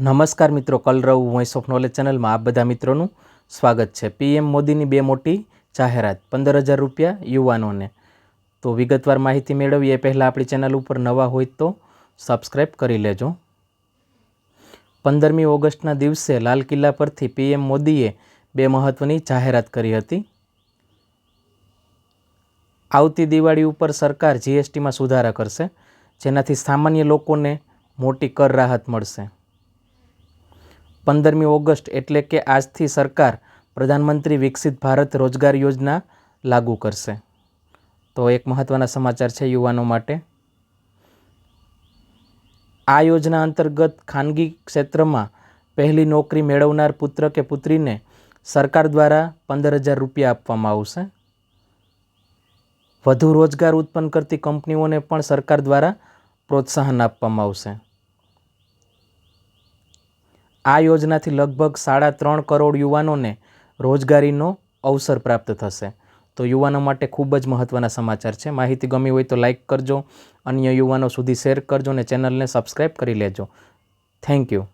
નમસ્કાર મિત્રો, કલરવ voice of knowledge ચેનલમાં આપ બધા મિત્રોનું સ્વાગત છે. પીએમ મોદીની બે મોટી જાહેરાત, પંદર હજાર રૂપિયા યુવાનોને. તો વિગતવાર માહિતી મેળવીએ. પહેલાં આપણી ચેનલ ઉપર નવા હોય તો સબસ્ક્રાઈબ કરી લેજો. પંદરમી ઓગસ્ટના દિવસે લાલ કિલ્લા પરથી પીએમ મોદીએ બે મહત્ત્વની જાહેરાત કરી હતી. આવતી દિવાળી ઉપર સરકાર જીએસટીમાં સુધારા કરશે, જેનાથી સામાન્ય લોકોને મોટી કર રાહત મળશે. પંદરમી ઓગસ્ટ એટલે કે આજથી સરકાર પ્રધાનમંત્રી વિકસિત ભારત રોજગાર યોજના લાગુ કરશે. તો એક મહત્ત્વના સમાચાર છે યુવાનો માટે. આ યોજના અંતર્ગત ખાનગી ક્ષેત્રમાં પહેલી નોકરી મેળવનાર પુત્ર કે પુત્રીને સરકાર દ્વારા પંદર હજાર રૂપિયા આપવામાં આવશે. વધુ રોજગાર ઉત્પન્ન કરતી કંપનીઓને પણ સરકાર દ્વારા પ્રોત્સાહન આપવામાં આવશે. આ યોજનાથી લગભગ સાડા ત્રણ કરોડ યુવાનોને રોજગારીનો અવસર પ્રાપ્ત થશે. તો યુવાનો માટે ખૂબ જ મહત્ત્વના સમાચાર છે. માહિતી ગમી હોય તો લાઇક કરજો. અન્ય યુવાનો સુધી શેર કરજો અને ચેનલને સબસ્ક્રાઈબ કરી લેજો. Thank you.